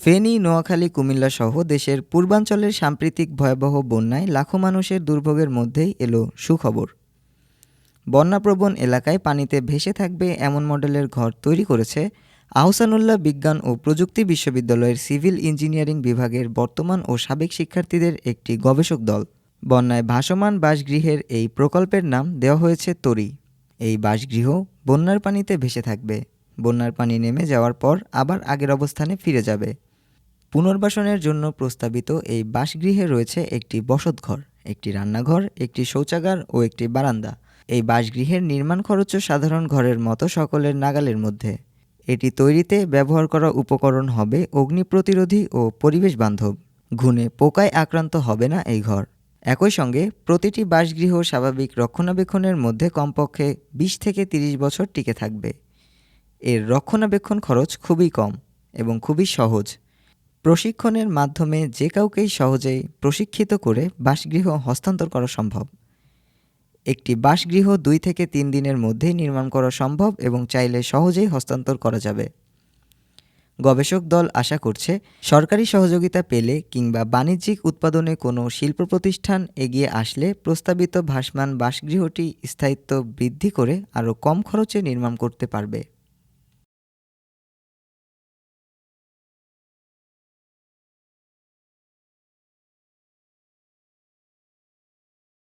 ফেনী, নোয়াখালী, কুমিল্লা সহ দেশের পূর্বাঞ্চলের সাম্প্রতিক ভয়াবহ বন্যায় লাখো মানুষের দুর্ভোগের মধ্যেই এলো সুখবর। বন্যাপ্রবণ এলাকায় পানিতে ভেসে থাকবে এমন মডেলের ঘর তৈরি করেছে আহসানুল্লাহ বিজ্ঞান ও প্রযুক্তি বিশ্ববিদ্যালয়ের সিভিল ইঞ্জিনিয়ারিং বিভাগের বর্তমান ও সাবেক শিক্ষার্থীদের একটি গবেষক দল। বন্যায় ভাসমান বাসগৃহের এই প্রকল্পের নাম দেওয়া হয়েছে তরি। এই বাসগৃহ বন্যার পানিতে ভেসে থাকবে। বন্যার পানি নেমে যাওয়ার পর আবার আগের অবস্থানে ফিরে যাবে। পুনর্বাসনের জন্য প্রস্তাবিত এই বাসগৃহে রয়েছে একটি বসতঘর, একটি রান্নাঘর, একটি শৌচাগার ও একটি বারান্দা। এই বাসগৃহের নির্মাণ খরচও সাধারণ ঘরের মতো সকলের নাগালের মধ্যে। এটি তৈরিতে ব্যবহার করা উপকরণ হবে অগ্নি প্রতিরোধী ও পরিবেশ বান্ধব। ঘুণে পোকায় আক্রান্ত হবে না এই ঘর। একই সঙ্গে প্রতিটি বাসগৃহ স্বাভাবিক রক্ষণাবেক্ষণের মধ্যে কমপক্ষে বিশ থেকে তিরিশ বছর টিকে থাকবে। এর রক্ষণাবেক্ষণ খরচ খুবই কম এবং খুবই সহজ। প্রশিক্ষণের মাধ্যমে যে কাউকেই সহজেই প্রশিক্ষিত করে বাসগৃহ হস্তান্তর করা সম্ভব। একটি বাসগৃহ দুই থেকে তিন দিনের মধ্যেই নির্মাণ করা সম্ভব এবং চাইলে সহজেই হস্তান্তর করা যাবে। গবেষক দল আশা করছে, সরকারি সহযোগিতা পেলে কিংবা বাণিজ্যিক উৎপাদনে কোনো শিল্প প্রতিষ্ঠান এগিয়ে আসলে প্রস্তাবিত ভাসমান বাসগৃহটি স্থায়িত্ব বৃদ্ধি করে আরও কম খরচে নির্মাণ করতে পারবে।